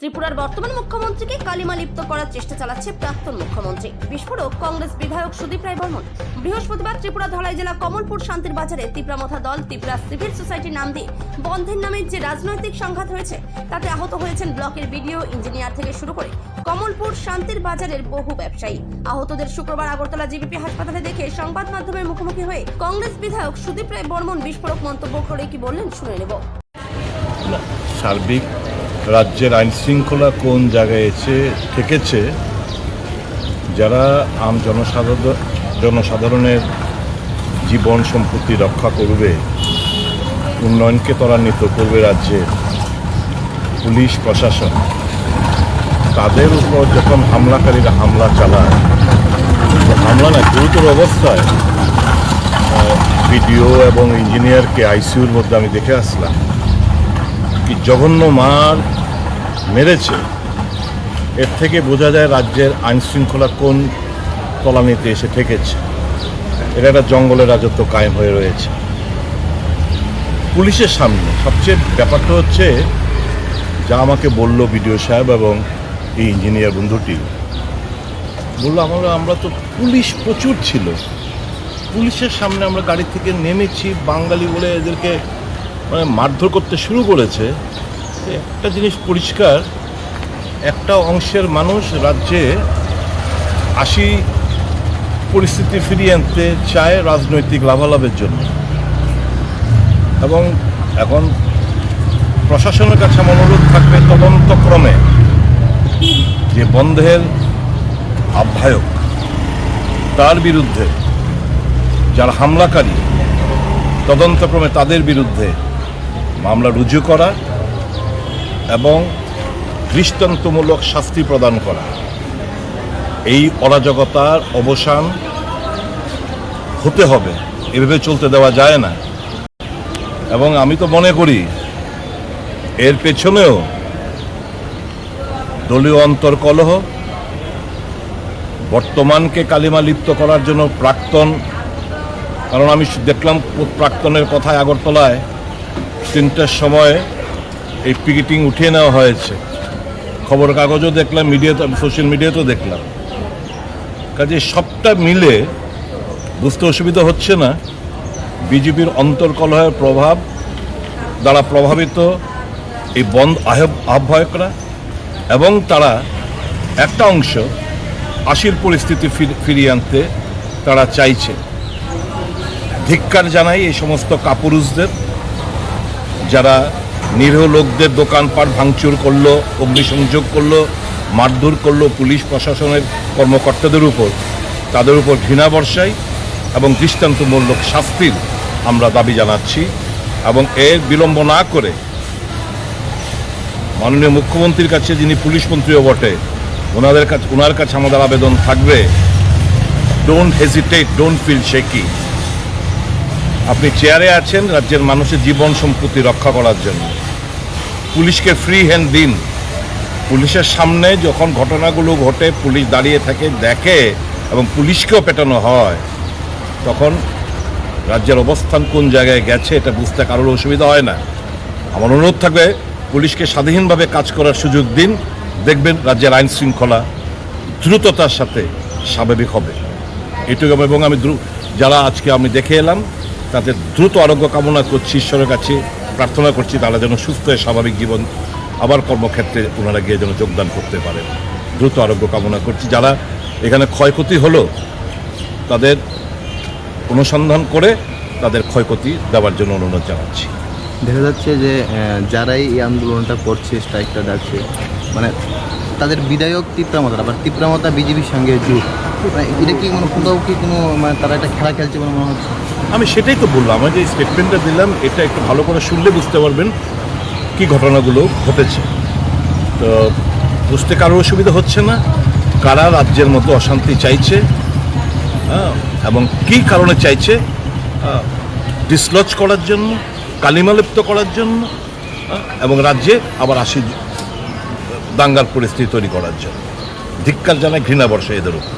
ত্রিপুরার বর্তমান মুখ্যমন্ত্রীকে কালিমা লিপ্ত করার চেষ্টা চালাচ্ছে প্রাক্তন মুখ্যমন্ত্রী। বিস্ফোরক কংগ্রেস বিধায়ক সুদীপ রায় বর্মন। বৃহস্পতিবার ত্রিপুরা ধলাই জেলা কমলপুর শান্তির বাজারে তীব্রামথা দল, ত্রিপুরা সিভিল সোসাইটির নাম দিয়ে বন্ধের নামে যে রাজনৈতিক সংঘাত হয়েছে, তাতে আহত হয়েছেন ব্লকের বিডিও, ইঞ্জিনিয়ার থেকে শুরু করে কমলপুর শান্তির বাজারের বহু ব্যবসায়ী। আহতদের শুক্রবার আগরতলা জিবিপি হাসপাতালে দেখে সংবাদ মাধ্যমের মুখোমুখি হয়ে কংগ্রেস বিধায়ক সুদীপ রায় বর্মন বিস্ফোরক মন্তব্য করে কি বললেন শুনে নেব। সার্বিক রাজ্যের আইন শৃঙ্খলা কোন জায়গায় এসে থেকেছে, যারা আম জনসাধারণ, জনসাধারণের জীবন সম্পত্তি রক্ষা করবে, উন্নয়নকে ত্বরান্বিত করবে রাজ্যের পুলিশ, প্রশাসন, তাদের উপর যখন হামলাকারীরা হামলা চালায়, হামলা না, গুরুতর অবস্থায় ভিডিও এবং ইঞ্জিনিয়ারকে আইসিইউর মধ্যে আমি দেখে আসলাম। কি জঘন্য মার মেরেছে? এর থেকে বোঝা যায় রাজ্যের আইন শৃঙ্খলা কোন তলানিতে এসে ঠেকেছে। এটা একটা জঙ্গলের রাজত্ব কায়েম হয়ে রয়েছে। পুলিশের সামনে সবচেয়ে ব্যাপারটা হচ্ছে, যা আমাকে বলল বিডিও সাহেব এবং এই ইঞ্জিনিয়ার বন্ধুটি। বলল, আমরা আমরা তো পুলিশ প্রচুর ছিল। পুলিশের সামনে আমরা গাড়ি থেকে নেমেছি বাঙালি বলে এদেরকে মানে মারধর করতে শুরু করেছে একটা জিনিস পরিষ্কার, একটা অংশের মানুষ রাজ্যে আশি পরিস্থিতি ফিরিয়ে আনতে চায় রাজনৈতিক লাভালাভের জন্য। এবং এখন প্রশাসনের কাছে অনুরোধ থাকবে তদন্তক্রমে যে বন্ধের আহ্বায়ক, তার বিরুদ্ধে যারা হামলাকারী, তদন্তক্রমে তাদের বিরুদ্ধে মামলা রুজু করা এবং দৃষ্টান্তমূলক শাস্তি প্রদান করা। এই অরাজকতার অবসান হতে হবে। এভাবে চলতে দেওয়া যায় না। এবং আমি তো মনে করি, এর পেছনেও দলীয় অন্তর্কলহ, বর্তমানকে কালিমা লিপ্ত করার জন্য প্রাক্তন, কারণ আমি দেখলাম প্রাক্তনের কথায় আগরতলায় তিনটার সময় এই পিকেটিং উঠিয়ে নেওয়া হয়েছে। খবর কাগজও দেখলাম, মিডিয়াতে, সোশ্যাল মিডিয়াতেও দেখলাম। কাজে সবটা মিলে বুঝতে অসুবিধা হচ্ছে না। বিজেপির অন্তর্কলহের প্রভাব দ্বারা প্রভাবিত এই বন্ধ আহ্ব- আহ্বায়করা এবং তারা একটা অংশ আশির পরিস্থিতি ফির- ফিরিয়ে আনতে তারা চাইছে। ধিক্কার জানাই এই সমস্ত কাপুরুষদের। যারা নিরীহ লোকদের দোকানপাট ভাঙচুর করল, অগ্নিসংযোগ করল, মারধর করল পুলিশ প্রশাসনের কর্মকর্তাদের উপর, তাদের উপর ঘৃণা বর্ষাই এবং দৃষ্টান্তমূলক শাস্তির আমরা দাবি জানাচ্ছি এবং এর বিলম্ব না করে মাননীয় মুখ্যমন্ত্রীর কাছে যিনি পুলিশ মন্ত্রীও বটে, ওনাদের কাছে ওনার কাছে আমাদের আবেদন থাকবে। Don't hesitate don't feel shaky আপনি চেয়ারে আছেন রাজ্যের মানুষের জীবন সম্পত্তি রক্ষা করার জন্য। পুলিশকে ফ্রি হ্যান্ড দিন। পুলিশের সামনে যখন ঘটনাগুলো ঘটে, পুলিশ দাঁড়িয়ে থাকে, দেখে এবং পুলিশকেও পেটানো হয়, তখন রাজ্যের অবস্থান কোন জায়গায় গেছে এটা বুঝতে কারোর অসুবিধা হয় না। আমার অনুরোধ থাকবে, পুলিশকে স্বাধীনভাবে কাজ করার সুযোগ দিন। দেখবেন রাজ্যের আইন শৃঙ্খলা দ্রুততার সাথে স্বাভাবিক হবে। এটুকু এবং আমি যারা আজকে আমি দেখে এলাম তাদের দ্রুত আরোগ্য কামনা করছি, ঈশ্বরের কাছে প্রার্থনা করছি তারা যেন সুস্থ হয়ে স্বাভাবিক জীবন আবার কর্মক্ষেত্রে ওনারা গিয়ে যেন যোগদান করতে পারে। দ্রুত আরোগ্য কামনা করছি। যারা এখানে ক্ষয়ক্ষতি হলো, তাদের অনুসন্ধান করে তাদের ক্ষয়ক্ষতি দেওয়ার জন্য অনুরোধ জানাচ্ছি। দেখা যাচ্ছে যে যারাই এই আন্দোলনটা করছে, স্ট্রাইকটা ডাকছে মানে তাদের বিধায়ক তিপ্রামতা আবার তিপ্রামতা বিজেপির সঙ্গে যুগ মানে এটা কি কোনো কোথাও কি কোনো মানে তারা একটা খেলা খেলছে বলে মনে হচ্ছে? আমি সেটাই তো বললাম আমি যে স্টেটমেন্টটা দিলাম এটা একটু ভালো করে শুনলে বুঝতে পারবেন কি ঘটনাগুলো ঘটেছে। তো বুঝতে কারও অসুবিধা হচ্ছে না কারা রাজ্যের মধ্যে অশান্তি চাইছে হ্যাঁ, এবং কি কারণে চাইছে ডিসলজ করার জন্য কালিমালিপ্ত করার জন্য হ্যাঁ, এবং রাজ্যে আবার আসি দাঙ্গার পরিস্থিতি তৈরি করার জন্য। ধিক্কার জানায় ঘৃণা বর্ষে এদের উপর।